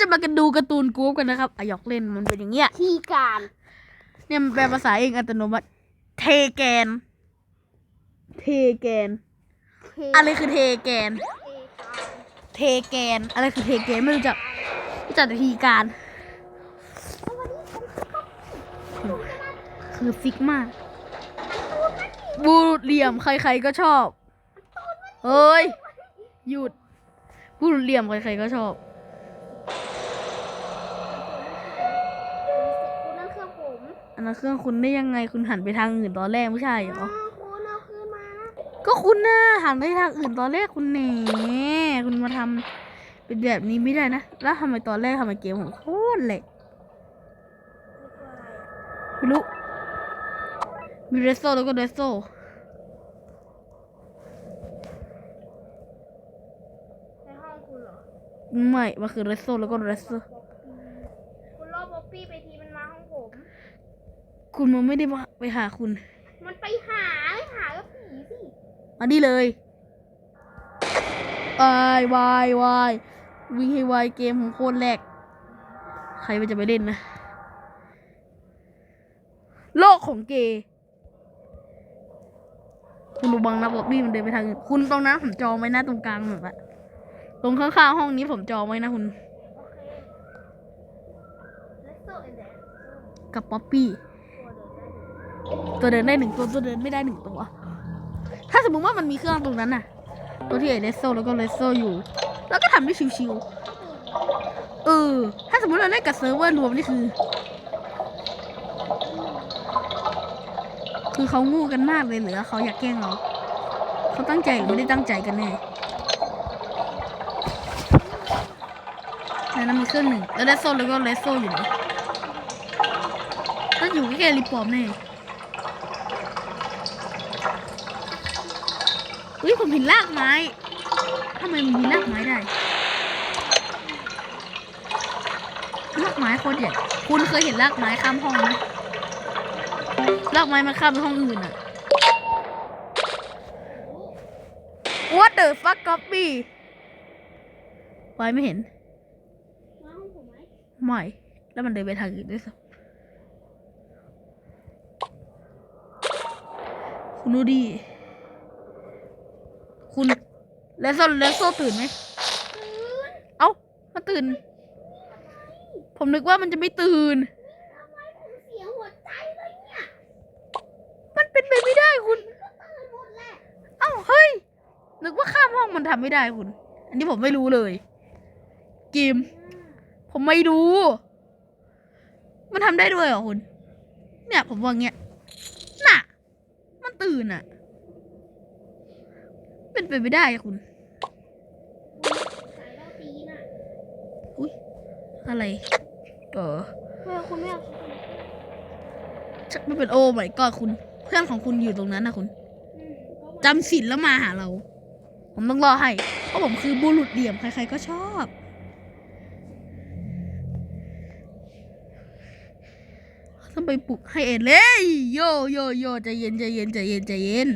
จะมากันดูการ์ตูนกรุ๊ปกันนะครับอะหยอกเล่นมันเป็นอย่างเงี้ยทีการเนี่ยมันแปลภาษาเองอัตโนมัติ เทแกน เทแกน อะไรคือเทแกน เทแกน อะไรคือเทแกนไม่รู้จักรู้จักแต่ทีการ คือฟิกมากบูรุษเหลี่ยมใครๆก็ชอบ เฮ้ย หยุดบูรุษเหลี่ยมใครๆก็ชอบ นนั้นเครื่องคุณได้ยังไงคุณหันไปทางอื่นตอนแรกไม่ใช่เหรออ้าวคุณเอาคืนมานะก็คุณน่ะหันไปทางอื่นตอนแรกคุณแหนคุณมาทำเป็นแบบนี้ไม่ได้นะแล้วทำไมตอนแรกทำไมเกมของโคตรเหล็กไม่รู้มีเรสโซแล้วก็เรสโซในห้องคุณเหรอไม่มันคือเรสโซแล้วก็เรสโซ คุณรอบบ๊อบปี้ไปทีมันมาห้องผม คุณมันไม่ได้มาไปหาคุณ มันไปหาไม่หาก็ผีสิมาดีเลยวายวายวายวิ่งให้ไวเกมของโคตรแรก ใครมันจะไปเล่นนะ โลกของเกย์คุณดูบังนะบอกบี้มันเดินไปทางอื่นคุณตรงนั้นผมจองไว้นะตรงกลางแบบอะตรงข้างๆห้องนี้ผมจองไว้นะคุณโอเค Let's go in there กับป๊อปปี้ ตัวเดินได้หนึ่งตัวตัวเดินไม่ได้หนึ่งตัว ถ้าสมมติว่ามันมีเครื่องตรงนั้นน่ะ ตัวที่ไอเลสโซแล้วก็เลสโซอยู่ แล้วก็ทำได้ชิวๆเออ ถ้าสมมติเราเล่นกับเซิร์ฟเวอร์รวมนี่คือ คือเขางูกันมากเลยหรือเขาอยากแกล้งเราเขาตั้งใจหรือไม่ได้ตั้งใจกันแน่ในนั้นมีเครื่องหนึ่งแล้วเลสโซแล้วก็เลสโซอยู่ไหนต้องอยู่ใกล้ๆรีปอมแน่ อุ้ยผมเห็นรากไม้ทำไมมันมีรากไม้ได้รากไม้โคตรใหญ่คุณเคยเห็นรากไม้ข้ามห้องไหมรากไม้มันข้ามไปห้องอื่นอะ What the fuck copy ไว้ไม่เห็น ไม่ แล้วมันเดินไปทางอื่นด้วยซ้ำคุณดูดิ คุณเลสโซเลสโซตื่นไหมเอ้ามาตื่น ผมนึกว่ามันจะไม่ตื่นทำไมผมเสียหัวใจเลยเนี่ยมันเป็นไปไม่ได้คุณก็ตื่นหมดแหละเอ้าเฮ้ยนึกว่าข้ามห้องมันทำไม่ได้คุณ อันนี้ผมไม่รู้เลยเกมผมไม่รู้ มันทำได้ด้วยเหรอคุณ เนี่ย ผมว่าเงี้ย น่ะ มันตื่นอะ เป็นไปไม่ได้คุณสายเราตีน่ะอุ้ยอะไรเออเพื่คุณไม่เอาชักไม่เป็นโอ้ไม่ก็คุณ เพื่อนของคุณอยู่ตรงนั้นนะคุณจำสินแล้วมาหาเรา ผมต้องรอให้ เพราะผมคือบุรุษเหลี่ยมใคร ๆ ก็ชอบต้องไปปลุกให้เอ็นเลย โยโยโยใจเย็นใจเย็นใจเย็นใจเย็น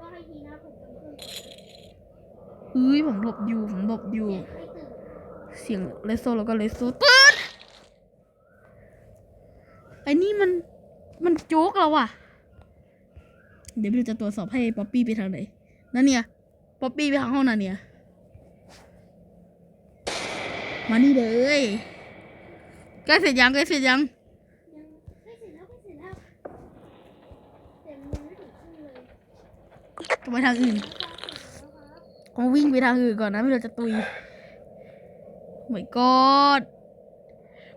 รอให้ทีนะผมจะขึ้นก่อน เฮ้ยผมหลบอยู่ผมหลบอยู่ให้ตื่นเสียงเลโซแล้วก็เลโซตื่นไอ้นี่มันมันโจ๊กเราอะเดี๋ยวเราจะตรวจสอบให้ป๊อปปี้ไปทางไหนนั่นเนี่ยป๊อปปี้ไปทางห้องนั่นเนี่ยมานี่เลยใกล้เสร็จยังใกล้เสร็จยังยังใกล้เสร็จแล้วใกล้เสร็จแล้วแต่มันยังไม่ถึงครึ่งเลยจะไปทางอื่น จะเสร็จแล้องวิ่งไปทางอื่นก่อนนะไม่เราจะตุยไม่กอด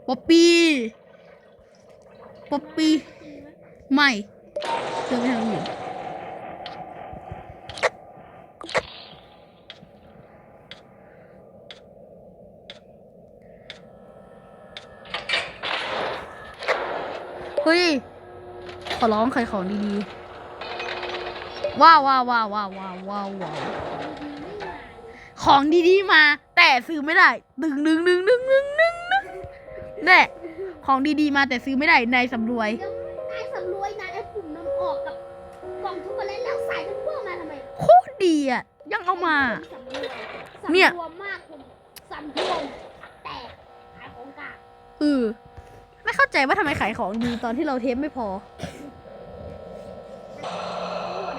ป๊อปปี้ป๊อปปี้ไหม่เดินไปทางอื่นเฮ้ย ขอร้องใครของดีๆว้าวว้าวว้าวว้าวว้าวว้าว ของดีๆมา แต่ซื้อไม่ได้ดึงดึงดึงดึงดึงดึงดึงแน่ของดีๆมาแต่ซื้อไม่ได้ในสำรวยเดี๋ยวนายสำรวยนายไอ้ปุ่มนำออกกับกล่องช็อกโกแลตแล้วใส่ทั้งพวกมาทำไมโคตรดีอะ ยังเอามา สำรวยเนี่ย สำรวมมากผมสำรวมแตกหาคคือไม่เข้าใจว่าทำไมขายของดีตอนที่เราเทปไม่พอ โอ้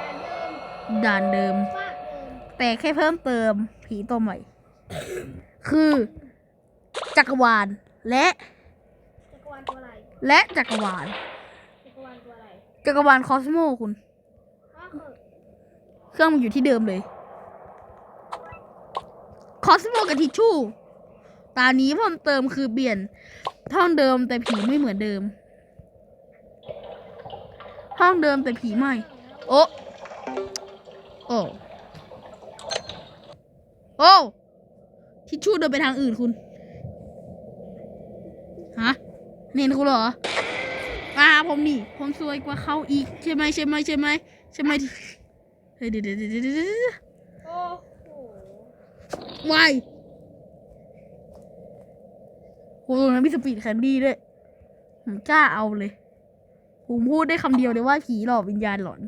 ด่านเดิมด่านเดิมฟากเดิม แต่แค่เพิ่มเติมผีตัวใหม่ คือ จักรวาลและจักรวาลตัวอะไรและจักรวาลจักรวาลตัวอะไรจักรวาลคอสโมคุณ ก็คือเครื่องมันอยู่ที่เดิมเลย คอสโมกับทิชชู่ตอนนี้เพิ่มเติมคือเปลี่ยนห้องเดิมแต่ผีไม่เหมือนเดิม ห้องเดิมแต่ผีใหม่ โอ้โอ้ โอ้ทิชชู่เดินไปทางอื่นคุณ ฮะ เน้นคุณเหรอมาหาผมนี่ ผมสวยกว่าเขาอีก ใช่ไหมใช่ไหมใช่ไหมใช่ไหมเฮ้ยเดี๋ยวเดี๋ยวเดี๋ยวเดี๋ยวโอ้โหวายโหตรงนั้นมีสปีดแคนดี้ด้วย ผมกล้าเอาเลย ผมพูดได้คำเดียวเลยว่าผีหลอกวิญญาณหลอน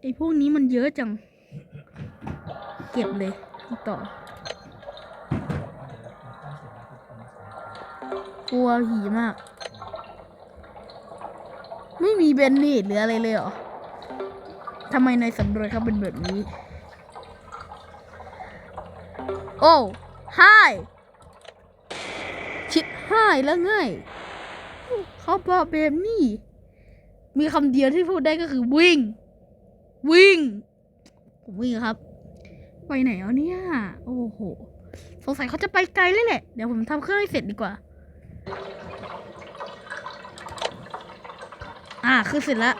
ไอ้พวกนี้มันเยอะจัง เก็บเลยต่อกลัวผีมาก ไม่มีเบนเนตหรืออะไรเลยเหรอทำไมในสำรวจเขาเป็นแบบนี้ โอ้ไฮชิดไฮแล้วไงเขาบอกแบบนี้ มีคำเดียวที่พูดได้ก็คือวิ่ง วิ่ง ผมวิ่งครับ ไปไหนเอาเนี่ย โอ้โห สงสัยเขาจะไปไกลเลยแหละ เดี๋ยวผมทำเครื่องให้เสร็จดีกว่า อ่า คือเสร็จแล้ว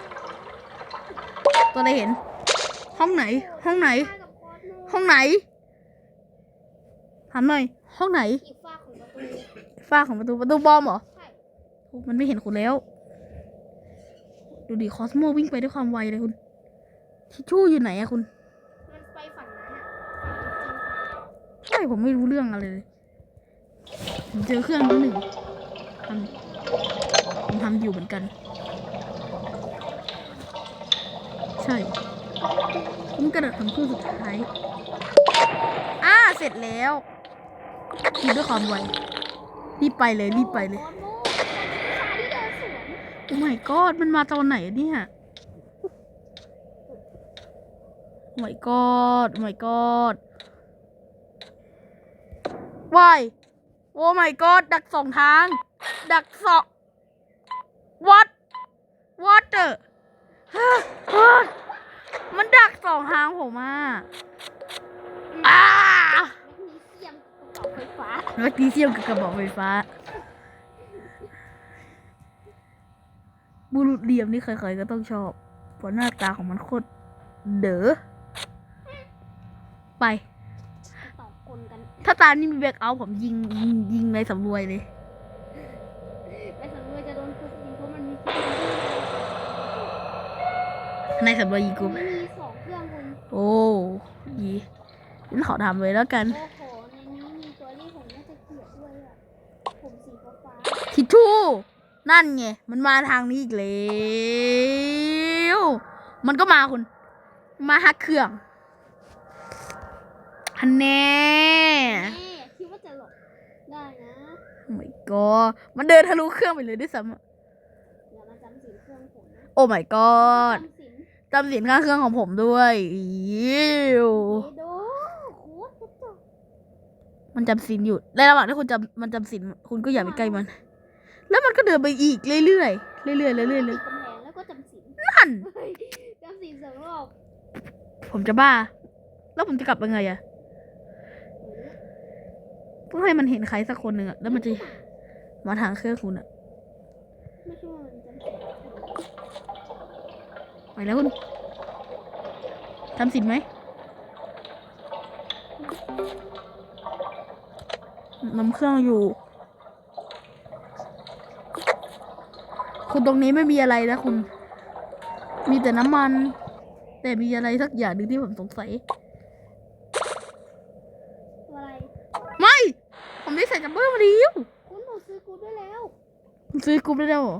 ตัวอะไรเห็น ห้องไหน ห้องไหน ห้องไหนถามหน่อย ห้องไหน อีกฟาของประตูฝ้าของประตู ประตูบอมเหรอ ใช่โอ้มันไม่เห็นคุณแล้ว ดูดิ คอสโมวิ่งไปด้วยความไวเลยคุณ ทิชชู่อยู่ไหนอะคุณ มันไปฝั่งนั้นอะฝั่งจริงๆ ใช่ผมไม่รู้เรื่องอะไรเลยผมเจอเครื่องแล้วหนึ่งทำผมทำอยู่เหมือนกัน ใช่ผมกระโดดทำเครื่องสุดท้ายอ่าเสร็จแล้วคิดด้วยความไวรีบไปเลยรีบไปเลยคอสโมสาที่เดินสวนโอ้ my god มันมาตอนไหนเนี่ยโอ้ my god โอ้ my god วายโอ้ my god ดักสองทาง ดักสอง what what the มันดักสองทางผมอะอ้าแมกนีเซียมกระเป๋าไฟฟ้าแมกนีเซียมกับกระบอกไฟฟ้า บุรุษเหลี่ยมนี่ใครๆก็ต้องชอบ เพราะหน้าตาของมันโคตรเด๋อไปต่อกลกัน ถ้าตานี่มีแบ็คเอาท์ผมยิงยิงยิงในสำรวยเลยไปสำรวจจะโดนทุบยิงเพราะมันมีในสำรวยยิงกูมันมีสองเครื่องคุณโอ้ดีงั้นขอทำเลยแล้วกันโอ้โหในนี้มีตัวที่ผมน่าจะเกลียดด้วยอะผมสีฟ้าทิชชู่นั่นไงมันมาทางนี้อีกแล้วมันก็มาคุณ มาฮักเครื่องฮันแน่ ๆแม่คิดว่าจะหลบได้นะ โอ้ my god มันเดินทะลุเครื่องไปเลยด้วยซ้ำอะอย่ามาจำสินเครื่องผมนะโอ้ my god จำสินจำสินค่าเครื่องของผมด้วยอิวเอโดโคตรกระจอกมันจำสินอยู่ในระหว่างที่คุณจำมันจำสินคุณก็อย่าไปใกล้มัน แล้วมันก็เดินไปอีกเรื่อยๆเรื่อยๆเรื่อยๆเรื่อยติดกำแพงแล้วก็จำสินๆนั่น เฮ้ยจำสินสองรอบผมจะบ้า แล้วผมจะกลับยังไงอะต้องให้มันเห็นใครสักคนหนึ่งอะแล้วมันจะ มาทางเครื่องคุณอะไม่ใช่ว่ามันจำสินไปแล้วคุณจำสินไหมนำเครื่องอยู่ คุณตรงนี้ไม่มีอะไรนะคุณ มีแต่น้ำมัน แต่มีอะไรสักอย่างหนึ่งที่ผมสงสัยตัวอะไรไม่ ผมได้ใส่จัมเบอร์มาแล้ว คุณหนูซื้อกูด้วยแล้ว ผม ซื้อกรุ๊ปได้แล้วเหรอ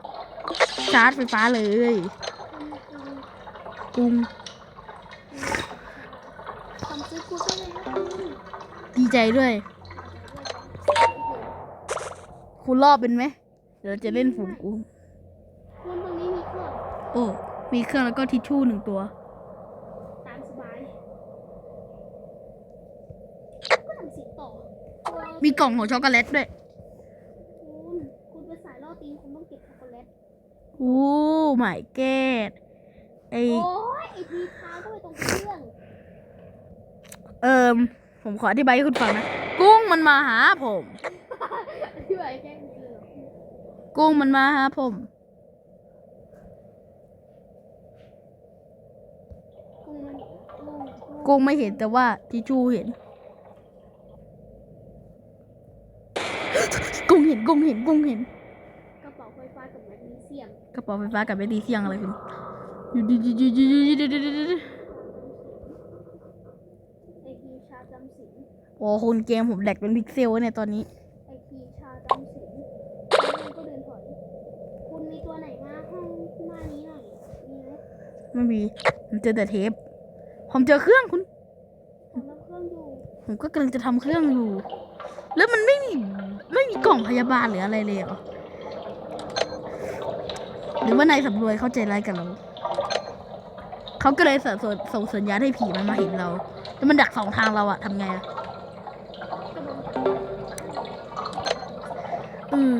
ชาร์จไฟฟ้าเลยคุณคุณกรุงทำซื้อกูด้วยแล้วคุณดีใจด้วยเคุณรอบเป็นไหม เดี๋ยวเราจะเล่นฝูงกุ้งคุณตรงนี้มีเครื่อง โอ้ มีเครื่องแล้วก็ทิชชู่หนึ่งตัว ตามสบายก็ทำสิต่อตัวมีกล่องของช็อกโกแลตด้วย คุณคุณเป็นสายล่อตีนคุณต้องเก็บช็อกโกแลต โอ้ไม่แกดไอโอ้ยไอพีพาเข้าไปตรงเครื่องเอิมผมขออธิบายให้คุณฟังนะ กุ้งมันมาหาผม ที่ไหนแกล้งเกลือกุ้งมันมาหาผม กุ้งมันกุ้งกุ้งกุ้งไม่เห็นแต่ว่าทิชชู่เห็น กุ้งเห็นกุ้งเห็นกุ้งเห็น กระเป๋าไฟฟ้ากับไม่ตีเสียงอะไรคุณโอ้คุณเกมผมแดกเป็นพิกเซลเนี่ยตอนนี้ไอพีชาจำศีลก็เดินถอยคุณมีตัวไหนมาห้องหน้านี้หน่อยมีไหมไม่มีผมเจอแต่เทปผมเจอเครื่องคุณผมทำเครื่องอยู่ผมก็กำลังจะทำเครื่องอยู่ แล้วมันไม่มีไม่มีกล่องพยาบาลหรืออะไรเลยเหรอ หรือว่านายสำรวยเข้าใจร้ายกับเรา เขาก็เลยส่งส่งสัญญาณให้ผีมันมาเห็นเรา แล้วมันดักสองทางเราอะทำไงอะอืม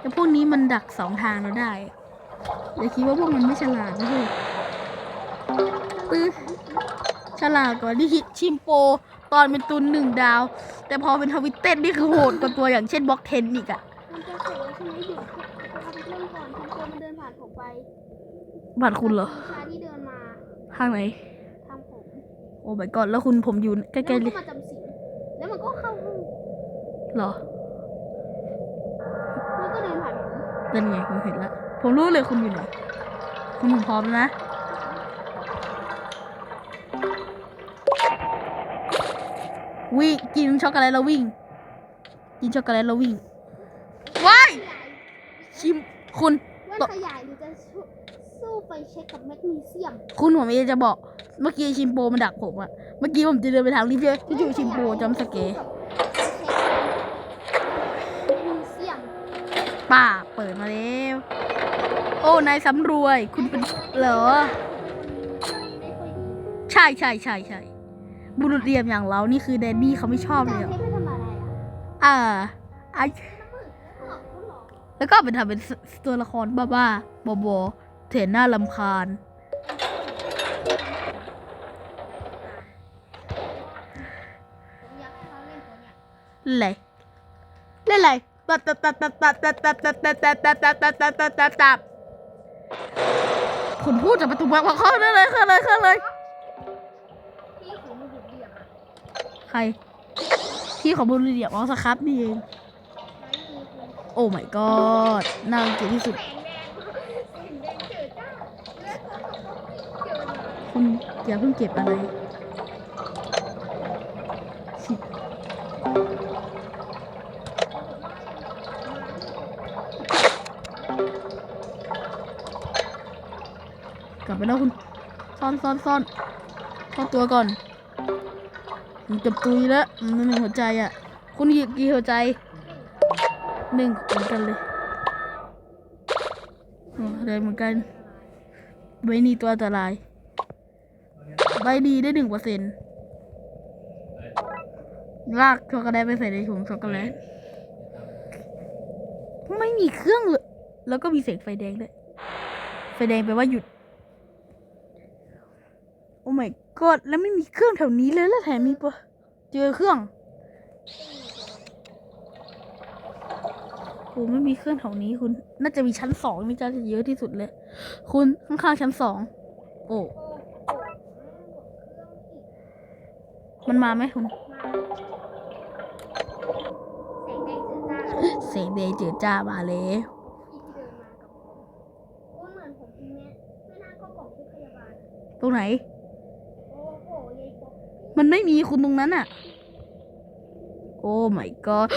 แต่พวกนี้มันดักสองทางเราได้อย่าคิดว่าพวกมันไม่ฉลาดนะเฮ้ยปื้อฉลาดกว่าที่คิดชิมโป ตอนเป็นตุนหนึ่งดาว แต่พอเป็นทวิตเต้นนี่คือโหดกว่าตัวอย่างเช่นบล็อกเทนอีกอะมันจะเสร็จแล้วใช่ไหมหยุ ดทำเครื่องก่อนคุณโจมันเดินผ่านผมไปบัตรคุณเหรอพีชาที่เดินมาข้างไหนทำผมโอ้ my god แล้วคุณผมอยู่ใกแล้วล้ๆมันเลก็ยมาจำศีลแล้วมันก็เข้าห้องเหรอแล้วก็เดินผ่านผมนั่นไงผมเห็นแล้วผมรู้เลยคุณอยู่ไหนคุณผมพร้อมแล้วนะวิ่งกินช็อกโกแลตแล้ววิ่ง กินช็อกโกแลตแล้ววิ่งว้าย ชิมคุณ แว่นขยายหรือจะสู้สู้ไปเช็คกับแมกนีเซียมคุณผมเองจะบอก เมื่อกี้ชิมโปมันดักผมอะเมื่อกี้ผมจะเดินไปทางรีเฟียที่จู่ชิมโปจำสเกร์แมกนีเซียมป้าเปิดมาแล้วโอ้นายสำรวย คุณเป็นเหรอ ไม่ค่อยดีใช่ใช่ใช่ใช่บุรุษเรียมอย่างเรานี่คือแดนนี่เขาไม่ชอบเลยเหรอแต่เพชรไม่ทำอะไรอะอ่าอะ แล้วก็เอาไปทำเป็นตัวละครบ้าๆบอๆเถนหน้าลำคาญ เล่นเล่นอะไรเล่ตัดตัดตัดตัดตัดตัดตัดตัดตัดตัดตัดตัดตัดตัดตัดตัดตัดคุณพูดจากประตูมานเข้าได้เลยเข้าเลยเข้าเลยพี่ผมมือเดียบใครพี่ของบุรุษเรียมอ๋อสครับนี่เอง โอ้ my god น่างเกียจที่สุดแสงแดงแสงแดงเก็เจิดมาคุณอย่าเพิ่งเก็บอะไรชิกลับไปแล้วคุณ ซ่อนซ่อนซ่อนซ่อนตัวก่อนผมจะตุยแล้วอืมหนึ่งหัวใจอะ คุณกี่กี่หัวใจ หนึ่งเหมือนกันเลยอ๋อเลยเหมือนกันใบนี้ตัวอันตราย ใบดีได้หนึ่งเปอร์เซ็นต์ลากช็อกโกแลตไปใส่ในถุงช็อกโกแลตไม่มีเครื่องเลย แล้วก็มีเสียงไฟแดงด้วย ไฟแดงแปลว่าหยุด โอ้ my god แล้วไม่มีเครื่องแถวนี้เลยแล้วแถมมีปะเจอเครื่อง กูไม่มีเครื่องแถวนี้คุณ น่าจะมีชั้นสองนี่จะเยอะที่สุดเลย คุณข้างๆชั้นสอง โอ้ มันมาไหมคุณเสีงเดย์จืดจ้ามาแล้วตรงไหน มันไม่มีคุณตรงนั้นอะ โอ้ my god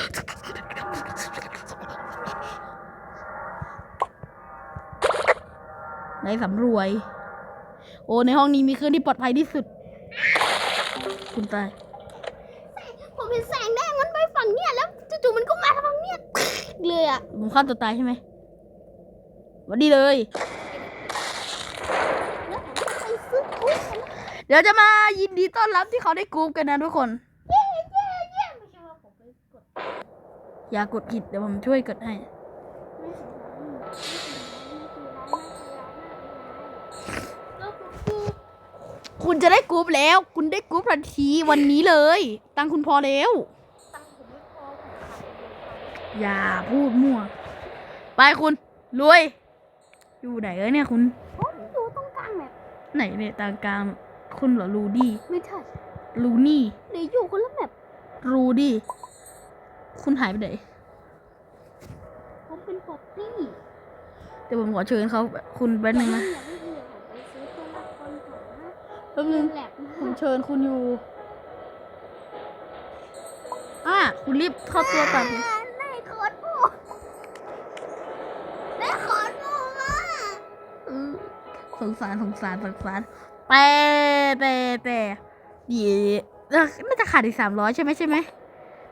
ในสำรวย โอ้ในห้องนี้มีเครื่องที่ปลอดภัยที่สุด คุณตายผมเห็นแสงแดงมันไปฝั่งเนี้ยแล้วจู่ๆมันก็มาทางเนี้ยเลยอะผมฆ่าตัวตายใช่ไหมหวันดีเลยแล้วผมก็ไปซื้อคุกกันนะเดี๋ยวจะมายินดีต้อนรับที่เขาได้กรุ๊ปกันนะทุกคนเย้เย้เย้ไม่ใช่ว่าผมไปกดอย่ากดผิดเดี๋ยวผมช่วยกดให้ ไม่สนใจไม่สนใจไม่คือร้านไม่คือร้านไม่คือร้านแล้วก็คือ คุณจะได้กรุ๊ปแล้ว คุณได้กรุ๊ปทันทีวันนี้เลย ตังค์คุณพอแล้ว ตังค์ผมไม่พอผมขายเลยอย่าพูดมั่ว ไปคุณรวย อยู่ไหนเอ้ยเนี่ยคุณ ผมอยู่ตรงกลางแบบไหนเนี่ยตางกลางคุณเหรอรูดี้ไม่ใช่รูนี่หรืออยู่คนละแบบรูดี้คุณหายไปไหนผมเป็นป๊อปปี้ เดี๋ยวผมขอเชิญเขาคุณแป๊บนึงนะ อย่าไม่เบื่อผมไปซื้อตัวละครก่อนนะ แป๊บนึงแหลกผมเชิญคุณอยู่อะคุณรีบเข้าตัวก่อนได้คอนโบได้คอนโบมาเออสงสารสงสารสงสารแต่แต่แต่เดี๋ยวน่าจะขาดอีกสามร้อยใช่ไหมใช่ไหม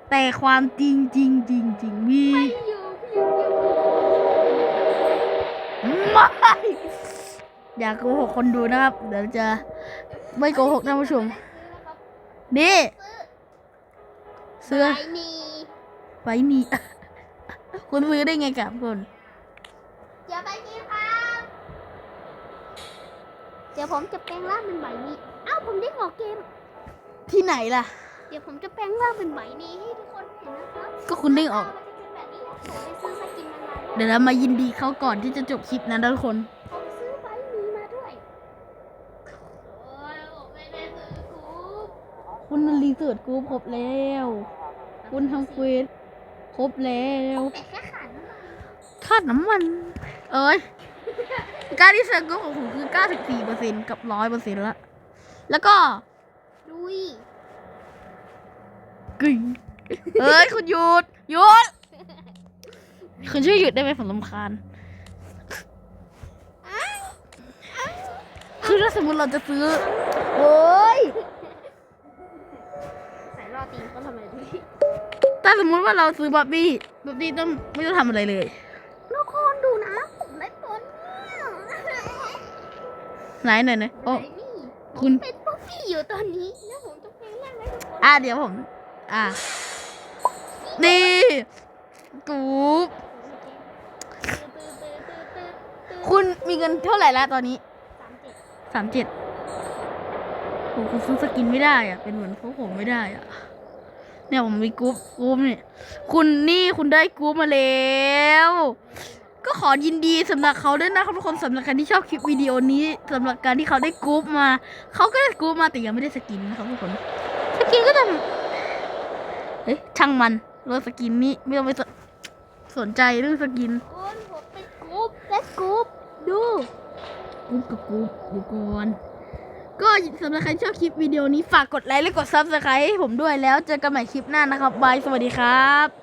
แต่ความจริงจริงจริงจริงมีไม่อยู่พี่อยู่ไม่ อย่าโกหกคนดูนะครับ เดี๋ยวจะไม่โกหกท่านผู้ชม นี่เสื้อไอ้นี่ไว้นี่คุณซื้อได้ไงกับคุณอย่าไปกินครับ เดี๋ยวผมจะแปลงร่างเป็นใบนี้เอ้าผมได้ออกเกม ที่ไหนล่ะ เดี๋ยวผมจะแปลงร่างเป็นใบนี้ให้ทุกคนเห็นนะครับก็คุณได้ออก มันจะเป็นแบบนี้นะผมไปซื้อสกินมานานแล้ว เดี๋ยวเรามายินดีเขาก่อนที่จะจบคลิปนะทุกคน คุณรีเสิร์ชกูครบแล้ว คุณทำเควสครบแล้วแต่แค่ขันมาค่าน้ำมัน เอ้ยการรีเสิร์ชกูของผมคือ 94%กับ 100%แล้วแล้วก็ดุยกึ่งเอ้ย คุณหยุดหยุดคุณช่วยหยุดได้ไหมผมลำคาญคือถ้าสมมติเราจะซื้อ โอ้ยใส่รอ ตีนเขาทำไมดุยถ้าสมมติว่าเราซื้อบ๊อบบี้บ๊อบบี้ต้องไม่ต้องทำอะไรเลย ทุกคนดูนะผมได้ตัวเนี้ยไหนไหนไหนโอ้ไอ้นี่คุณ เป็นป๊อปปี้อยู่ตอนนี้แล้วผมจะแปลงร่างให้ทุกคนอะเดี๋ยวผม อะนี่กูบคุณมีเงินเท่าไหร่แล้วตอนนี้สามเจ็ดสามเจ็ดโหคุณซื้อสกินไม่ได้อะ เป็นเหมือนพวกผมไม่ได้อะ เนี่ยผมมีกรุ๊ปกรุ๊ปเนี่ยคุณนี่คุณได้กรุ๊ปมาแล้ว ก็ขอยินดีสำหรับเขาด้วยนะครับทุกคนสำหรับการที่ชอบคลิปวิดีโอนี้สำหรับการที่เขาได้กรุ๊ปมาเขาก็ได้กรุ๊ปมาแต่ยังไม่ได้สกินนะครับทุกคนสกินก็จะเฮ้ยช่างมันเรื่องสกินนี้ไม่ต้องไปสนสนใจเรื่องสกินคุณผมเป็นกรุ๊ปและกรุ๊ปดูกรุ๊ปกับกรุ๊ปเดี๋ยวก่อน ก็สำหรับใครชอบคลิปวิดีโอนี้ฝากกดไลค์และกดซับสไครต์ให้ผมด้วยแล้วเจอกันใหม่คลิปหน้านะครับบายสวัสดีครับ